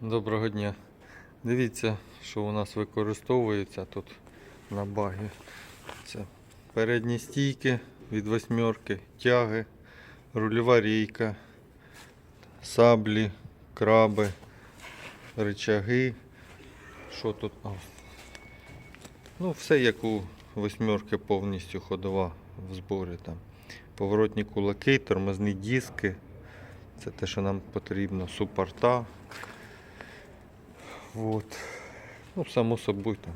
Доброго дня. Дивіться, що у нас використовується тут на багі. Це передні стійки від восьмерки, тяги, рульова рейка, саблі, краби, рычаги. Що тут? А, Ну, все як у восьмерки повністю ходова в зборі там. Поворотні кулаки, тормозні диски. Це те, що нам потрібно, супорта. Вот. Ну, само собою там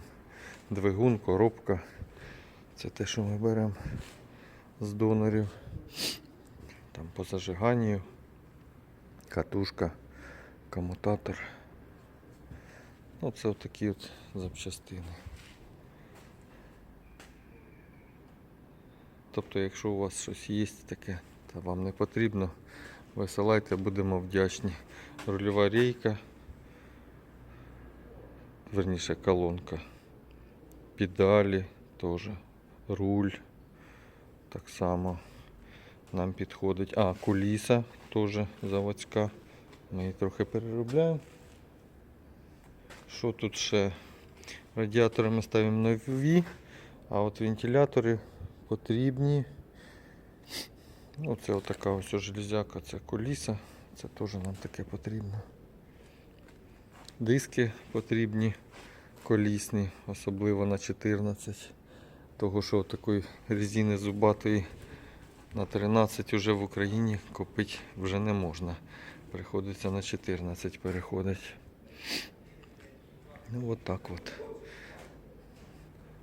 двигун, коробка. Це те, що ми беремо з донорів. Там по зажиганню, катушка, комутатор. Ну, це такі от запчастини. Тобто, якщо у вас щось є таке, та вам не потрібно, висилайте, будемо вдячні. Рульова рейка, верніше колонка, педалі теж, руль так само нам підходить. А, куліса теж заводська. Ми її трохи переробляємо. Що тут ще? Радіатори ми ставимо нові, а от вентилятори потрібні. Ну, це отака ось железяка, це куліса. Це теж нам таке потрібно. Диски потрібні колісні, особливо на 14. Того, що такої резини зубатої на 13 вже в Україні купити вже не можна. Приходиться на 14 переходить. Ну от так от.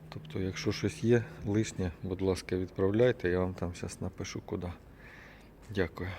Тобто, якщо щось є лишнє, будь ласка, відправляйте, я вам там зараз напишу куди. Дякую.